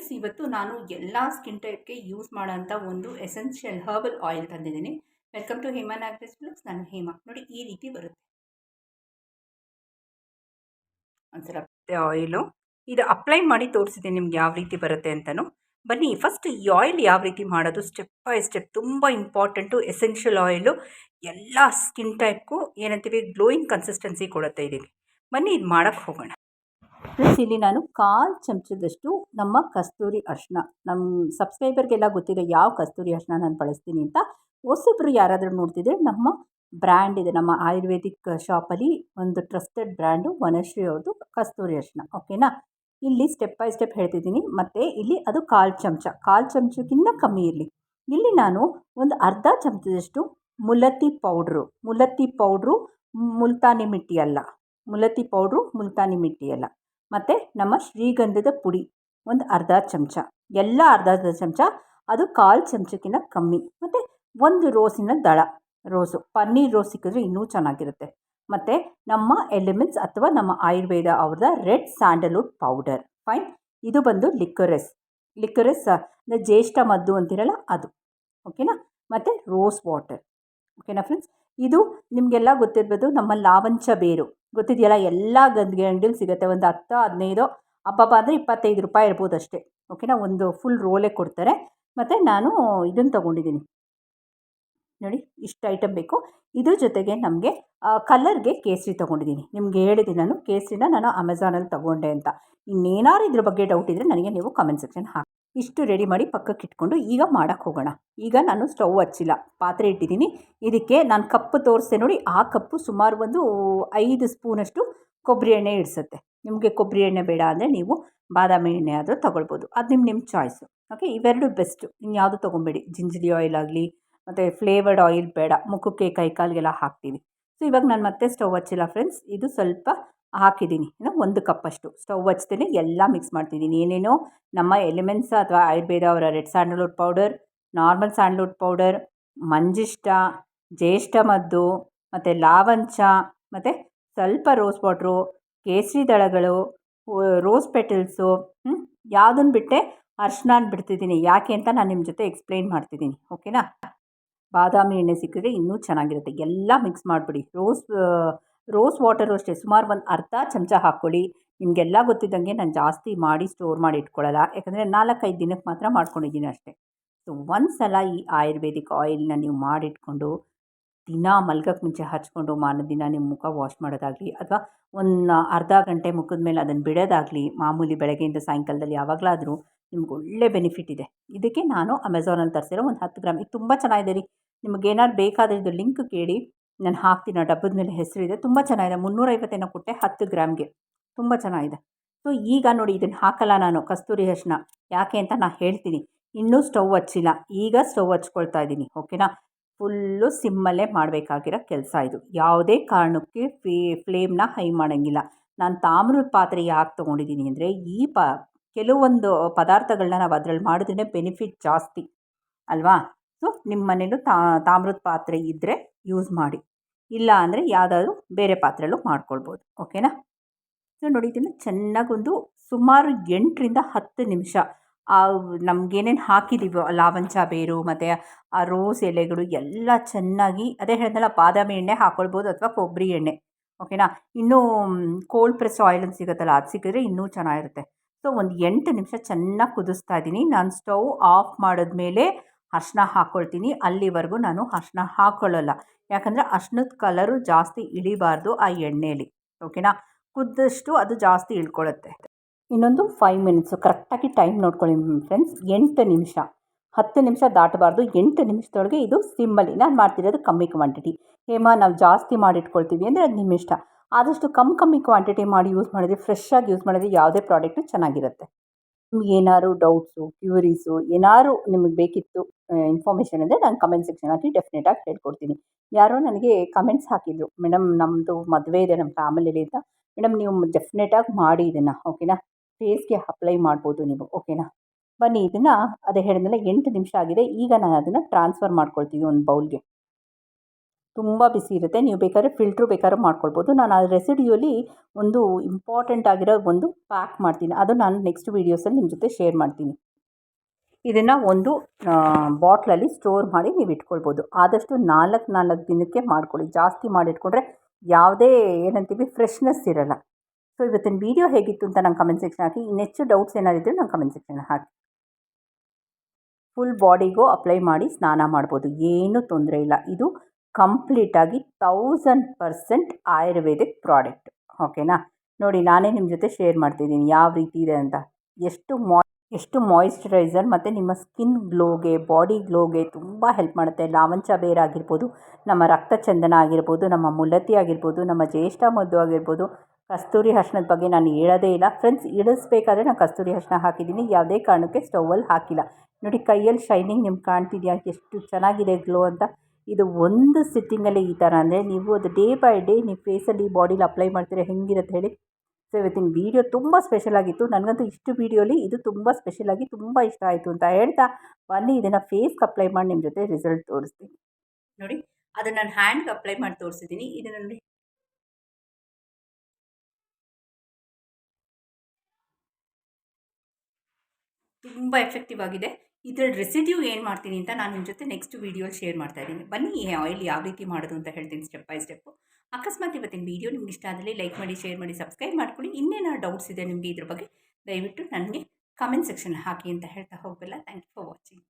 Friends ಇವತ್ತು ನಾನು ಎಲ್ಲ ಸ್ಕಿನ್ ಟೈಪ್ಗೆ ಯೂಸ್ ಮಾಡೋಂಥ ಒಂದು ಎಸೆನ್ಷಿಯಲ್ ಹರ್ಬಲ್ ಆಯಿಲ್ ತಂದಿದ್ದೀನಿ. ವೆಲ್ಕಮ್ ಟು ಹೇಮಾ ಬ್ಲಾಗ್ಸ್ ನಾನು ಹೇಮಾ. ನೋಡಿ, ಈ ರೀತಿ ಬರುತ್ತೆ. ಒಂದ್ಸಲ ಆಯಿಲು ಇದು ಅಪ್ಲೈ ಮಾಡಿ ತೋರಿಸಿದ್ದೀನಿ ನಿಮ್ಗೆ ಯಾವ ರೀತಿ ಬರುತ್ತೆ ಅಂತಲೂ ಬನ್ನಿ ಫಸ್ಟ್ ಈ ಆಯಿಲ್ ಯಾವ ರೀತಿ ಮಾಡೋದು? ಸ್ಟೆಪ್ ಬೈ ಸ್ಟೆಪ್ ತುಂಬ ಇಂಪಾರ್ಟೆಂಟು ಎಸೆನ್ಷಿಯಲ್ ಆಯಿಲು ಎಲ್ಲ ಸ್ಕಿನ್ ಟೈಪ್ಗೂ ಏನಂತೀವಿ? ಗ್ಲೋಯಿಂಗ್ ಕನ್ಸಿಸ್ಟೆನ್ಸಿ ಕೊಡುತ್ತೆ ಇದಕ್ಕೆ ಬನ್ನಿ, ಇದು ಮಾಡೋಕ್ಕೆ ಹೋಗೋಣ. ಪ್ಲಸ್ ಇಲ್ಲಿ ನಾನು ಕಾಲು ಚಮಚದಷ್ಟು ನಮ್ಮ ಕಸ್ತೂರಿ ಅರಿಶಿನ ನಮ್ಮ ಸಬ್ಸ್ಕ್ರೈಬರ್ಗೆಲ್ಲ ಗೊತ್ತಿದೆ ಯಾವ ಕಸ್ತೂರಿ ಅರಿಶಿನ ನಾನು ಬಳಸ್ತೀನಿ ಅಂತ ಹೊಸಬ್ರು ಯಾರಾದರೂ ನೋಡ್ತಿದ್ರೆ ನಮ್ಮ ಬ್ರ್ಯಾಂಡ್ ಇದೆ, ನಮ್ಮ ಆಯುರ್ವೇದಿಕ್ ಶಾಪಲ್ಲಿ ಒಂದು ಟ್ರಸ್ಟೆಡ್ ಬ್ರ್ಯಾಂಡು ವನಶ್ರೀ ಅವ್ರದ್ದು ಕಸ್ತೂರಿ ಅರಿಶಿನ ಓಕೆನಾ? ಇಲ್ಲಿ ಸ್ಟೆಪ್ ಬೈ ಸ್ಟೆಪ್ ಹೇಳ್ತಿದ್ದೀನಿ, ಮತ್ತು ಇಲ್ಲಿ ಅದು ಕಾಲು ಚಮಚ, ಕಾಲು ಚಮಚಕ್ಕಿಂತ ಕಮ್ಮಿ ಇರಲಿ. ಇಲ್ಲಿ ನಾನು ಒಂದು ಅರ್ಧ ಚಮಚದಷ್ಟು ಮುಲತಿ ಪೌಡ್ರು, ಮುಲತ್ತಿ ಪೌಡ್ರು ಮುಲ್ತಾನಿ ಮಿಟ್ಟಿ ಅಲ್ಲ ಮುಲತಿ ಪೌಡ್ರು ಮುಲ್ತಾನಿ ಮಿಟ್ಟಿ ಅಲ್ಲ. ಮತ್ತು ನಮ್ಮ ಶ್ರೀಗಂಧದ ಪುಡಿ, ಒಂದು ಅರ್ಧ ಚಮಚ. ಎಲ್ಲ ಅರ್ಧ ಅರ್ಧ ಚಮಚ, ಅದು ಕಾಲು ಚಮಚಕ್ಕಿಂತ ಕಮ್ಮಿ. ಮತ್ತು ಒಂದು ರೋಸಿನ ದಳ, ರೋಸು. ಪನ್ನೀರ್ ರೋಸ್ ಸಿಕ್ಕಿದ್ರೆ ಇನ್ನೂ ಚೆನ್ನಾಗಿರುತ್ತೆ. ಮತ್ತು ನಮ್ಮ ಎಲಿಮೆಂಟ್ಸ್ ಅಥವಾ ನಮ್ಮ ಆಯುರ್ವೇದ ಅವ್ರದ ರೆಡ್ ಸ್ಯಾಂಡಲ್ವುಡ್ ಪೌಡರ್. ಫೈನ್. ಇದು ಬಂದು ಲಿಕ್ವರೆಸ್ ಲಿಕ್ವರೆಸ್ ಜ್ಯೇಷ್ಠ ಮದ್ದು ಅಂತಿರಲ್ಲ ಅದು. ಓಕೆನಾ? ಮತ್ತು ರೋಸ್ ವಾಟರ್. ಓಕೆನಾ ಫ್ರೆಂಡ್ಸ್? ಇದು ನಿಮಗೆಲ್ಲ ಗೊತ್ತಿರ್ಬೋದು ನಮ್ಮ ಲಾವಂಚ ಬೇರು. ಗೊತ್ತಿದೆಯಲ್ಲ, ಎಲ್ಲ ಗಂದಿಗೆ ಅಂಗಡಿಲಿ ಸಿಗುತ್ತೆ. ಒಂದು ಹತ್ತು, ಹದಿನೈದು ಅಬ್ಬಬ್ಬ ಅಂದರೆ ಇಪ್ಪತ್ತೈದು ರೂಪಾಯಿ ಇರ್ಬೋದು ಅಷ್ಟೇ ಓಕೆನಾ ಒಂದು ಫುಲ್ ರೋಲೇ ಕೊಡ್ತಾರೆ. ಮತ್ತು ನಾನು ಇದನ್ನು ತೊಗೊಂಡಿದ್ದೀನಿ. ನೋಡಿ, ಇಷ್ಟು ಐಟಮ್ ಬೇಕು. ಇದ್ರ ಜೊತೆಗೆ ನಮಗೆ ಕಲರ್ಗೆ ಕೇಸರಿ ತೊಗೊಂಡಿದ್ದೀನಿ. ನಿಮಗೆ ಹೇಳಿದ್ದೀನಿ ನಾನು, ಕೇಸರಿನ ನಾನು ಅಮೆಝಾನಲ್ಲಿ ತೊಗೊಂಡೆ ಅಂತ. ಇನ್ನೇನಾದ್ರು ಇದ್ರ ಬಗ್ಗೆ ಡೌಟ್ ಇದ್ದರೆ ನನಗೆ ನೀವು ಕಮೆಂಟ್ ಸೆಕ್ಷನ್ ಹಾಕಿ. ಇಷ್ಟು ರೆಡಿ ಮಾಡಿ ಪಕ್ಕಕ್ಕೆ ಇಟ್ಕೊಂಡು ಈಗ ಮಾಡೋಕ್ಕೆ ಹೋಗೋಣ. ಈಗ ನಾನು ಸ್ಟವ್ ಹಚ್ಚಿಲ್ಲ. ಪಾತ್ರೆ ಇಟ್ಟಿದ್ದೀನಿ. ಇದಕ್ಕೆ ನಾನು ಕಪ್ಪು ತೋರಿಸ್ದೆ ನೋಡಿ, ಆ ಕಪ್ಪು ಸುಮಾರು ಒಂದು ಐದು ಸ್ಪೂನಷ್ಟು ಕೊಬ್ಬರಿ ಎಣ್ಣೆ ಇಡಿಸುತ್ತೆ. ನಿಮಗೆ ಕೊಬ್ಬರಿ ಎಣ್ಣೆ ಬೇಡ ಅಂದರೆ ನೀವು ಬಾದಾಮಿ ಎಣ್ಣೆ ಆದರೂ ತೊಗೊಳ್ಬೋದು. ಅದು ನಿಮ್ಮ ನಿಮ್ಮ ಚಾಯ್ಸು ಓಕೆ ಇವೆರಡು ಬೆಸ್ಟು ಇನ್ಯಾವುದು ತೊಗೊಬೇಡಿ? ಜಿಂಜಿರಿ ಆಯಿಲ್ ಆಗಲಿ ಮತ್ತು ಫ್ಲೇವರ್ಡ್ ಆಯಿಲ್ ಬೇಡ. ಮುಖಕ್ಕೆ ಕೈ ಕಾಲಿಗೆಲ್ಲ ಹಾಕ್ತೀವಿ ಸೊ ಇವಾಗ ನಾನು ಮತ್ತೆ ಸ್ಟವ್ ಹಚ್ಚಿಲ್ಲ ಫ್ರೆಂಡ್ಸ್ ಇದು ಸ್ವಲ್ಪ ಹಾಕಿದ್ದೀನಿ. ಏನೋ ಒಂದು ಕಪ್ಪಷ್ಟು ಸ್ಟವ್ ಹಚ್ತೇನೆ. ಎಲ್ಲ ಮಿಕ್ಸ್ ಮಾಡ್ತಿದ್ದೀನಿ. ಏನೇನೋ ನಮ್ಮ ಎಲಿಮೆಂಟ್ಸ್ ಅಥವಾ ಆಯುರ್ವೇದ ಅವರ red sandalwood powder normal sandalwood powder ಮಂಜಿಷ್ಟ, ಜ್ಯೇಷ್ಠ ಮದ್ದು, ಮತ್ತು ಲಾವಂಚ, ಮತ್ತು ಸ್ವಲ್ಪ ರೋಸ್ ವಾಟ್ರು ಕೇಸರಿ ದಳಗಳು ರೋಸ್ ಪೆಟಲ್ಸು ಯಾವುದನ್ನು ಬಿಟ್ಟೆ ಅರ್ಶಿನ ಬಿಡ್ತಿದ್ದೀನಿ. ಯಾಕೆ ಅಂತ ನಾನು ನಿಮ್ಮ ಜೊತೆ ಎಕ್ಸ್ಪ್ಲೈನ್ ಮಾಡ್ತಿದ್ದೀನಿ. ಓಕೆನಾ ಬಾದಾಮಿ ಎಣ್ಣೆ ಸಿಕ್ಕಿದ್ರೆ ಇನ್ನೂ ಚೆನ್ನಾಗಿರುತ್ತೆ. ಎಲ್ಲ ಮಿಕ್ಸ್ ಮಾಡಿಬಿಡಿ. ರೋಸ್ ರೋಸ್ ವಾಟರು ಅಷ್ಟೇ. ಸುಮಾರು ಒಂದು ಅರ್ಧ ಚಮಚ ಹಾಕ್ಕೊಳ್ಳಿ. ನಿಮಗೆಲ್ಲ ಗೊತ್ತಿದ್ದಂಗೆ ನಾನು ಜಾಸ್ತಿ ಮಾಡಿ ಸ್ಟೋರ್ ಮಾಡಿ ಇಟ್ಕೊಳ್ಳಲ್ಲ. ಯಾಕಂದರೆ ನಾಲ್ಕೈದು ದಿನಕ್ಕೆ ಮಾತ್ರ ಮಾಡ್ಕೊಂಡಿದ್ದೀನಿ ಅಷ್ಟೇ. ಸೊ ಒಂದು ಸಲ ಈ ಆಯುರ್ವೇದಿಕ್ ಆಯಿಲ್ನ ನೀವು ಮಾಡಿಟ್ಕೊಂಡು, ದಿನ ಮಲ್ಗಕ್ಕೆ ಮುಂಚೆ ಹಚ್ಕೊಂಡು ದಿನ ನಿಮ್ಮ ಮುಖ ವಾಶ್ ಮಾಡೋದಾಗಲಿ, ಅಥವಾ ಒಂದು ಅರ್ಧ ಗಂಟೆ ಮುಖದ ಮೇಲೆ ಅದನ್ನು ಬಿಡೋದಾಗಲಿ, ಮಾಮೂಲಿ ಬೆಳಗ್ಗೆಯಿಂದ ಸಾಯಂಕಾಲದಲ್ಲಿ ಯಾವಾಗಲಾದರೂ ನಿಮ್ಗೆ ಒಳ್ಳೆ ಬೆನಿಫಿಟ್ ಇದೆ. ಇದಕ್ಕೆ ನಾನು ಅಮೆಝಾನಲ್ಲಿ ತರಿಸಿರೋ ಒಂದು ಹತ್ತು ಗ್ರಾಮ್ ಇದು ತುಂಬ ಚೆನ್ನಾಗಿದೆ ರೀ. ನಿಮಗೇನಾದ್ರು ಬೇಕಾದರೆ ಇದು ಲಿಂಕ್ ಕೇಳಿ. ನಾನು ಹಾಕ್ತೀನಿ, ಆ ಡಬ್ಬದ ಮೇಲೆ ಹೆಸರಿದೆ ತುಂಬ ಚೆನ್ನಾಗಿದೆ. ಮುನ್ನೂರೈವತ್ತೇನೋ ಕೊಟ್ಟೆ ಹತ್ತು ಗ್ರಾಮ್ಗೆ. ತುಂಬ ಚೆನ್ನಾಗಿದೆ. ಸೊ ಈಗ ನೋಡಿ ಇದನ್ನು ಹಾಕಲ್ಲ ನಾನು ಕಸ್ತೂರಿ ಅರಿಶಿನ ಯಾಕೆ ಅಂತ ನಾನು ಹೇಳ್ತೀನಿ. ಇನ್ನೂ ಸ್ಟವ್ ಹಚ್ಚಿಲ್ಲ. ಈಗ ಸ್ಟವ್ ಹಚ್ಕೊಳ್ತಾ ಇದ್ದೀನಿ. ಓಕೆನಾ? ಫುಲ್ಲು ಸಿಮ್ಮಲ್ಲೇ ಮಾಡಬೇಕಾಗಿರೋ ಕೆಲಸ ಇದು. ಯಾವುದೇ ಕಾರಣಕ್ಕೆ ಫ್ಲೇಮ್ನ ಹೈ ಮಾಡೋಂಗಿಲ್ಲ. ನಾನು ತಾಮ್ರದ ಪಾತ್ರೆ ಯಾಕೆ ತೊಗೊಂಡಿದ್ದೀನಿ ಅಂದರೆ, ಈ ಪ ಕೆಲವೊಂದು ಪದಾರ್ಥಗಳನ್ನ ನಾವು ಅದರಲ್ಲಿ ಮಾಡಿದ್ರೆ ಬೆನಿಫಿಟ್ ಜಾಸ್ತಿ, ಅಲ್ವಾ? ಸೊ ನಿಮ್ಮ ಮನೇಲೂ ತಾಮ್ರದ ಪಾತ್ರೆ ಇದ್ದರೆ ಯೂಸ್ ಮಾಡಿ. ಇಲ್ಲ ಅಂದರೆ ಯಾವುದಾದ್ರೂ ಬೇರೆ ಪಾತ್ರೆಲ್ಲೂ ಮಾಡ್ಕೊಳ್ಬೋದು ಓಕೆನಾ ಸೊ ನೋಡಿ ಇದನ್ನು ಚೆನ್ನಾಗೊಂದು ಸುಮಾರು ಎಂಟರಿಂದ ಹತ್ತು ನಿಮಿಷ ನಮಗೇನೇನು ಹಾಕಿದ್ದೀವೋ ಲಾವಂಚ ಬೇರು, ಮತ್ತು ಆ ರೋಸ್ ಎಲೆಗಳು ಎಲ್ಲ ಚೆನ್ನಾಗಿ, ಅದೇ ಹೇಳಿದ್ನಲ್ಲ, ಬಾದಾಮಿ ಎಣ್ಣೆ ಹಾಕ್ಕೊಳ್ಬೋದು ಅಥವಾ ಕೊಬ್ಬರಿ ಎಣ್ಣೆ ಓಕೆನಾ ಇನ್ನೂ ಕೋಲ್ಡ್ ಪ್ರೆಸ್ ಆಯಿಲ್ ಸಿಗುತ್ತಲ್ಲ, ಅದು ಸಿಕ್ಕಿದ್ರೆ ಇನ್ನೂ ಚೆನ್ನಾಗಿರುತ್ತೆ. ಸೊ, ಒಂದು ಎಂಟು ನಿಮಿಷ ಚೆನ್ನಾಗಿ ಕುದಿಸ್ತಾ ಇದ್ದೀನಿ ನಾನು ಸ್ಟವ್ ಆಫ್ ಮಾಡಿದ್ಮೇಲೆ ಅರ್ಶಿನ ಹಾಕ್ಕೊಳ್ತೀನಿ ಅಲ್ಲಿವರೆಗೂ ನಾನು ಅರ್ಶಿನ ಹಾಕ್ಕೊಳ್ಳಲ್ಲ ಯಾಕಂದರೆ ಅರ್ಶಿನದ ಕಲರು ಜಾಸ್ತಿ ಇಳಿಬಾರ್ದು ಆ ಎಣ್ಣೆಯಲ್ಲಿ ಓಕೆನಾ? ಕುದ್ದಷ್ಟು ಅದು ಜಾಸ್ತಿ ಇಳ್ಕೊಳ್ಳುತ್ತೆ ಇನ್ನೊಂದು ಫೈವ್ ಮಿನಿಟ್ಸು. ಕರೆಕ್ಟಾಗಿ ಟೈಮ್ ನೋಡ್ಕೊಳ್ಳಿ ಫ್ರೆಂಡ್ಸ್. ಎಂಟು ನಿಮಿಷ. ಹತ್ತು ನಿಮಿಷ ದಾಟಬಾರ್ದು. ಎಂಟು ನಿಮಿಷದೊಳಗೆ ಇದು ಸಿಮ್ಮಲ್ಲಿ ನಾನು ಮಾಡ್ತಿರೋದು ಕಮ್ಮಿ ಕ್ವಾಂಟಿಟಿ. ಹೇಮಾ, ನಾವು ಜಾಸ್ತಿ ಮಾಡಿಟ್ಕೊಳ್ತೀವಿ ಅಂದರೆ ಅದು ನಿಮ್ಮ ಇಷ್ಟ ಆದಷ್ಟು ಕಮ್ಮಿ ಕಮ್ಮಿ ಕ್ವಾಂಟಿಟಿ ಮಾಡಿ ಯೂಸ್ ಮಾಡಿದ್ರೆ ಫ್ರೆಶ್ ಆಗಿ ಯೂಸ್ ಮಾಡಿದ್ರೆ ಯಾವುದೇ ಪ್ರಾಡಕ್ಟು ಚೆನ್ನಾಗಿರುತ್ತೆ. ನಿಮ್ಗೆ ಏನಾದ್ರು ಡೌಟ್ಸು ಕ್ಯೂರೀಸು ಏನಾದ್ರು ನಿಮಗೆ ಬೇಕಿತ್ತು ಇನ್ಫಾರ್ಮೇಷನ್ ಅಂದರೆ ನಾನು ಕಮೆಂಟ್ ಸೆಕ್ಷನ್ ಹಾಕಿ ಡೆಫಿನೆಟಾಗಿ ಹೇಳ್ಕೊಡ್ತೀನಿ. ಯಾರೋ ನನಗೆ ಕಮೆಂಟ್ಸ್ ಹಾಕಿದ್ರು ಮೇಡಮ್ ನಮ್ಮದು ಮದುವೆ ಇದೆ ನಮ್ಮ ಫ್ಯಾಮಿಲಿಯಲ್ಲಿ ಅಂತ. ಮೇಡಮ್ ನೀವು ಡೆಫಿನೆಟಾಗಿ ಮಾಡಿ ಇದನ್ನು ಓಕೆನಾ ಫೇಸ್ಗೆ ಅಪ್ಲೈ ಮಾಡ್ಬೋದು ನೀವು ಓಕೆನಾ ಬನ್ನಿ, ಇದನ್ನು ಅದೇ ಹೇಳಿದ್ಮೇಲೆ ಎಂಟು ನಿಮಿಷ ಆಗಿದೆ, ಈಗ ನಾನು ಅದನ್ನು ಟ್ರಾನ್ಸ್ಫರ್ ಮಾಡ್ಕೊಳ್ತೀನಿ ಒಂದು ಬೌಲ್ಗೆ ತುಂಬ ಬಿಸಿ ಇರುತ್ತೆ. ನೀವು ಬೇಕಾದ್ರೆ ಫಿಲ್ಟ್ರು ಬೇಕಾದ್ರೆ ಮಾಡ್ಕೊಳ್ಬೋದು. ನಾನು ಆ ರೆಸಿಡಿಯಲ್ಲಿ ಒಂದು ಇಂಪಾರ್ಟೆಂಟ್ ಆಗಿರೋ ಒಂದು ಪ್ಯಾಕ್ ಮಾಡ್ತೀನಿ. ಅದು ನಾನು ನೆಕ್ಸ್ಟ್ ವೀಡಿಯೋಸಲ್ಲಿ ನಿಮ್ಮ ಜೊತೆ ಶೇರ್ ಮಾಡ್ತೀನಿ. ಇದನ್ನು ಒಂದು ಬಾಟ್ಲಲ್ಲಿ ಸ್ಟೋರ್ ಮಾಡಿ ನೀವು ಇಟ್ಕೊಳ್ಬೋದು. ಆದಷ್ಟು ನಾಲ್ಕು ನಾಲ್ಕು ದಿನಕ್ಕೆ ಮಾಡ್ಕೊಳ್ಳಿ. ಜಾಸ್ತಿ ಮಾಡಿಟ್ಕೊಂಡ್ರೆ ಯಾವುದೇ ಏನಂತೀವಿ ಫ್ರೆಶ್ನೆಸ್ ಇರೋಲ್ಲ. ಸೊ ಇವತ್ತಿನ ವೀಡಿಯೋ ಹೇಗಿತ್ತು ಅಂತ ನಂಗೆ ಕಮೆಂಟ್ ಸೆಕ್ಷನ್ ಹಾಕಿ. ಇನ್ನೆಚ್ಚು ಡೌಟ್ಸ್ ಏನಾದಿದ್ದರೆ ನಂಗೆ ಕಮೆಂಟ್ ಸೆಕ್ಷನ್ ಹಾಕಿ. ಫುಲ್ ಬಾಡಿಗೂ ಅಪ್ಲೈ ಮಾಡಿ ಸ್ನಾನ ಮಾಡ್ಬೋದು. ಏನೂ ತೊಂದರೆ ಇಲ್ಲ. ಇದು ಕಂಪ್ಲೀಟಾಗಿ ತೌಸಂಡ್ ಪರ್ಸೆಂಟ್ ಆಯುರ್ವೇದಿಕ್ ಪ್ರಾಡಕ್ಟ್. ಓಕೆನಾ? ನೋಡಿ, ನಾನೇ ನಿಮ್ಮ ಜೊತೆ ಶೇರ್ ಮಾಡ್ತಿದ್ದೀನಿ. ಯಾವ ರೀತಿ ಇದೆ ಅಂತ. ಎಷ್ಟು ಮಾ, ಎಷ್ಟು ಮಾಯಿಶ್ಚರೈಸರ್ ಮತ್ತು ನಿಮ್ಮ ಸ್ಕಿನ್ ಗ್ಲೋಗೆ ಬಾಡಿ ಗ್ಲೋಗೆ ತುಂಬ ಹೆಲ್ಪ್ ಮಾಡುತ್ತೆ. ಲಾವಂಚ ಬೇರ್ ಆಗಿರ್ಬೋದು, ನಮ್ಮ ರಕ್ತ ಚಂದನ ಆಗಿರ್ಬೋದು, ನಮ್ಮ ಮುಲತಿ ಆಗಿರ್ಬೋದು, ನಮ್ಮ ಜ್ಯೇಷ್ಠ ಮದ್ದು ಆಗಿರ್ಬೋದು, ಕಸ್ತೂರಿ ಅರ್ಶಿನದ ಬಗ್ಗೆ ನಾನು ಹೇಳೋದೇ ಇಲ್ಲ. ಫ್ರೆಂಡ್ಸ್ ಇಳಿಸ್ಬೇಕಾದ್ರೆ ನಾನು ಕಸ್ತೂರಿ ಅರ್ಶಿನ ಹಾಕಿದ್ದೀನಿ. ಯಾವುದೇ ಕಾರಣಕ್ಕೆ ಸ್ಟೌವಲ್ಲಿ ಹಾಕಿಲ್ಲ. ನೋಡಿ, ಕೈಯಲ್ಲಿ ಶೈನಿಂಗ್ ನಿಮ್ಗೆ ಕಾಣ್ತಿದೆಯಾ? ಎಷ್ಟು ಚೆನ್ನಾಗಿದೆ ಗ್ಲೋ ಅಂತ. ಇದು ಒಂದು ಸಿಟ್ಟಿಂಗಲ್ಲಿ ಈ ಥರ ಅಂದರೆ ನೀವು ಅದು ಡೇ ಬೈ ಡೇ ನೀವು ಫೇಸಲ್ಲಿ ಬಾಡಿಲಿ ಅಪ್ಲೈ ಮಾಡ್ತೀರಾ ಹೆಂಗಿರುತ್ತೆ ಹೇಳಿ. ಸೊ ಇವತ್ತಿನ ವೀಡಿಯೋ ತುಂಬ ಸ್ಪೆಷಲ್ ಆಗಿತ್ತು. ನನಗಂತೂ ಇಷ್ಟು ವೀಡಿಯೋಲಿ ಇದು ತುಂಬ ಸ್ಪೆಷಲಾಗಿ ತುಂಬ ಇಷ್ಟ ಆಯಿತು ಅಂತ ಹೇಳ್ತಾ ಬನ್ನಿ ಇದನ್ನು ಫೇಸ್ಗೆ ಅಪ್ಲೈ ಮಾಡಿ ನಿಮ್ಮ ಜೊತೆ ರಿಸಲ್ಟ್ ತೋರಿಸ್ತೀನಿ. ನೋಡಿ ಅದು ನಾನು ಹ್ಯಾಂಡ್ಗೆ ಅಪ್ಲೈ ಮಾಡಿ ತೋರಿಸಿದ್ದೀನಿ. ಇದನ್ನು ನೋಡಿ. ತುಂಬ ಎಫೆಕ್ಟಿವ್ ಆಗಿದೆ. ಇದರ ರೆಸಿಡ್ಯೂ ಏನು ಮಾಡ್ತೀನಿ ಅಂತ ನಾನು ನಿಮ್ಮ ಜೊತೆ ನೆಕ್ಸ್ಟ್ ವೀಡಿಯೋಲಿ ಶೇರ್ ಮಾಡ್ತಾ ಇದ್ದೀನಿ. ಬನ್ನಿ ಈ ಆಯಿಲ್ ಯಾವ ರೀತಿ ಮಾಡೋದು ಅಂತ ಹೇಳ್ತೀನಿ ಸ್ಟೆಪ್ ಬೈ ಸ್ಟೆಪ್ಪು ಅಕಸ್ಮಾತ್ ಇವತ್ತಿನ ವೀಡಿಯೋ ನಿಮ್ಗೆ ಇಷ್ಟ ಆದರೆ ಲೈಕ್ ಮಾಡಿ ಶೇರ್ ಮಾಡಿ ಸಬ್ಸ್ಕ್ರೈಬ್ ಮಾಡ್ಕೊಳ್ಳಿ. ಇನ್ನೇನಾದ್ರು ಡೌಟ್ಸ್ ಇದೆ ನಿಮಗೆ ಇದ್ರ ಬಗ್ಗೆ ದಯವಿಟ್ಟು ನನಗೆ ಕಮೆಂಟ್ ಸೆಕ್ಷನ್ ಹಾಕಿ ಅಂತ ಹೇಳ್ತಾ ಹೋಗಲ್ಲ ಥ್ಯಾಂಕ್ ಯು ಫಾರ್ ವಾಚಿಂಗ್